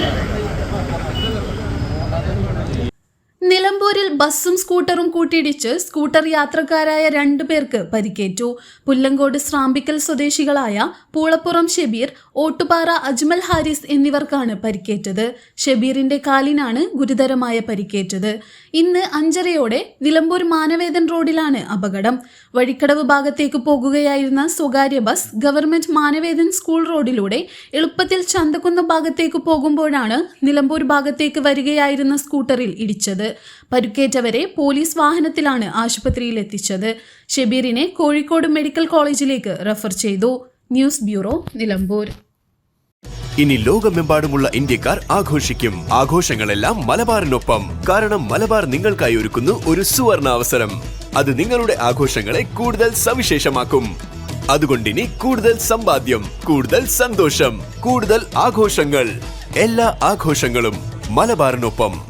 Yeah. നിലമ്പൂരിൽ ബസ്സും സ്കൂട്ടറും കൂട്ടിയിടിച്ച് സ്കൂട്ടർ യാത്രക്കാരായ രണ്ടു പേർക്ക് പരിക്കേറ്റു. പുല്ലങ്കോട് സ്രാമ്പിക്കൽ സ്വദേശികളായ പൂളപ്പുറം ഷെബീർ ഓട്ടുപാറ അജ്മൽ ഹാരിസ് എന്നിവർക്കാണ് പരിക്കേറ്റത്. ഷെബീറിന്റെ കാലിനാണ് ഗുരുതരമായ പരിക്കേറ്റത്. ഇന്ന് അഞ്ചരയോടെ നിലമ്പൂർ മാനവേദൻ റോഡിലാണ് അപകടം. വഴിക്കടവ് ഭാഗത്തേക്ക് പോകുകയായിരുന്ന സ്വകാര്യ ബസ് ഗവൺമെന്റ് മാനവേദൻ സ്കൂൾ റോഡിലൂടെ എളുപ്പത്തിൽ ചന്തക്കുന്ന് ഭാഗത്തേക്ക് പോകുമ്പോഴാണ് നിലമ്പൂർ ഭാഗത്തേക്ക് വരികയായിരുന്ന സ്കൂട്ടറിൽ ഇടിച്ചത്. പരുക്കേറ്റവരെ പോലീസ് വാഹനത്തിലാണ് ആശുപത്രിയിൽ എത്തിച്ചത്. ഷെബീറിനെ കോഴിക്കോട് മെഡിക്കൽ കോളേജിലേക്ക് റെഫർ ചെയ്തു. News bureau Nilambur. ഇനി ലോകമെമ്പാടുമുള്ള ഇന്ത്യക്കാർ ആഘോഷിക്കും. ആഘോഷങ്ങളെല്ലാം മലബാറിനൊപ്പം. കാരണം മലബാർ നിങ്ങൾക്കായി ഒരുക്കുന്നു ഒരു സുവർണ അവസരം അത് നിങ്ങളുടെ ആഘോഷങ്ങളെ കൂടുതൽ സവിശേഷമാക്കും. അതുകൊണ്ട് ഇനി കൂടുതൽ സമ്പാദ്യം കൂടുതൽ സന്തോഷം കൂടുതൽ ആഘോഷങ്ങൾ. എല്ലാ ആഘോഷങ്ങളും മലബാറിനൊപ്പം.